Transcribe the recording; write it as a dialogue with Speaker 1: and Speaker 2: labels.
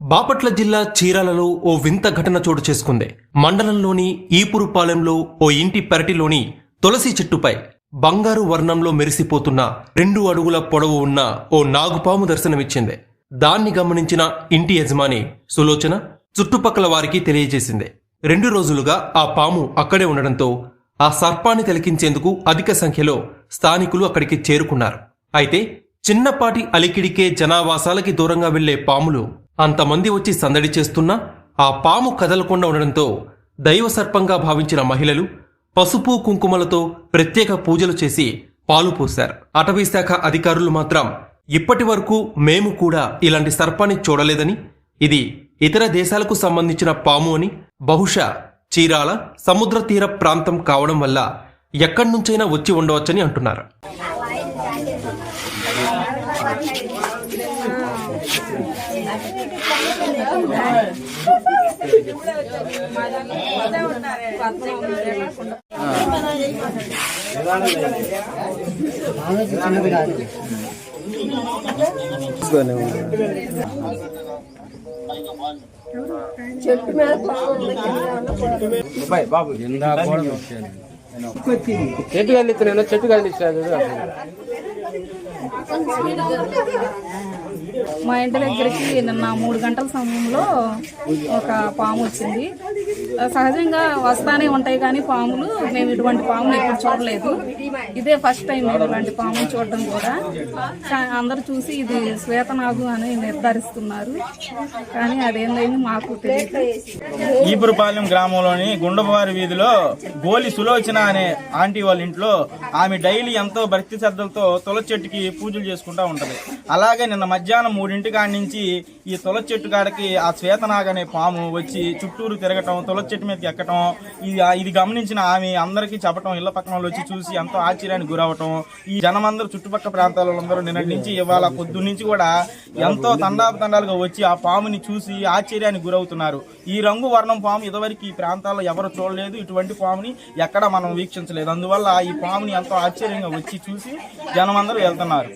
Speaker 1: బాపట్ల జిల్లా చీరాలలో ఓ వింత ఘటన చోటు చేసుకుంది. మండలంలోని ఈపురుపాలెంలో ఓ ఇంటి పెరటిలోని తులసి చెట్టుపై బంగారు వర్ణంలో మెరిసిపోతున్న రెండు అడుగుల పొడవు ఉన్న ఓ నాగుపాము దర్శనమిచ్చింది. దాన్ని గమనించిన ఇంటి యజమాని సులోచన చుట్టుపక్కల వారికి తెలియజేసింది. రెండు రోజులుగా ఆ పాము అక్కడే ఉండడంతో ఆ సర్పాన్ని తిలకించేందుకు అధిక సంఖ్యలో స్థానికులు అక్కడికి చేరుకున్నారు. అయితే చిన్నపాటి అలికిడికే జనావాసాలకి దూరంగా వెళ్ళే పాములు అంతమంది వచ్చి సందడి చేస్తున్నా ఆ పాము కదలకుండా ఉండడంతో దైవ సర్పంగా భావించిన మహిళలు పసుపు కుంకుమలతో ప్రత్యేక పూజలు చేసి పాలు పోశారు. అటవీ శాఖ అధికారులు మాత్రం ఇప్పటి వరకు మేము కూడా ఇలాంటి సర్పాన్ని చూడలేదని ఇది ఇతర దేశాలకు సంబంధించిన పాము అని బహుశా చీరాల సముద్ర తీర ప్రాంతం కావడం వల్ల ఎక్కడి నుంచైనా వచ్చి ఉండవచ్చని అంటున్నారు.
Speaker 2: చెట్టు మీద పాము
Speaker 3: బాబు చెట్టు కదిలిస్తున్నాను చెట్టు కదిలిస్తాను
Speaker 4: మా ఇంటి దగ్గరికి నిన్న మూడు గంటల సమయంలో ఒక పాము వచ్చింది. సహజంగా వస్తానే ఉంటాయి కానీ పాములు మేము ఇటువంటి పాములు ఎప్పుడు చూడలేదు. ఇదే ఫస్ట్ టైం మేము ఇలాంటి పాములు చూడడం కూడా. అందరు చూసి ఇది శ్వేతనాగు అని నిర్ధారిస్తున్నారు. కానీ అదేందని మాకు తెలియదు.
Speaker 5: ఈపురపాలెం గ్రామంలోని గుండవారి వీధిలో గోలి సులోచన అనే ఆంటీ వాళ్ళ ఇంట్లో ఆమె డైలీ ఎంతో భక్తి శ్రద్ధలతో తులచెట్టుకి పూజలు చేసుకుంటా ఉంటది. అలాగే నిన్న మధ్యాహ్నం మూడింటి కాడి నుంచి ఈ తులసి చెట్టు కాడికి ఆ శ్వేతనాగ అనే పాము వచ్చి చుట్టూరు తిరగటం తులసి చెట్టు మీదకి ఎక్కటం ఇది ఇది గమనించిన ఆమె అందరికీ చెప్పటం ఇళ్ళ పక్కన వాళ్ళు వచ్చి చూసి ఎంతో ఆశ్చర్యానికి గురవటం. ఈ జనమందరూ చుట్టుపక్కల ప్రాంతాల అందరూ నిన్నటి నుంచి ఇవాళ పొద్దు నుంచి కూడా ఎంతో తండాపతండాలుగా వచ్చి ఆ పాముని చూసి ఆశ్చర్యానికి గురవుతున్నారు. ఈ రంగు వర్ణం పాము ఇదివరకు ఈ ప్రాంతాల్లో ఎవరు చూడలేదు. ఇటువంటి పాముని ఎక్కడ మనం వీక్షించలేదు. అందువల్ల ఈ పాముని ఎంతో ఆశ్చర్యంగా వచ్చి చూసి జనమందరూ వెళ్తున్నారు.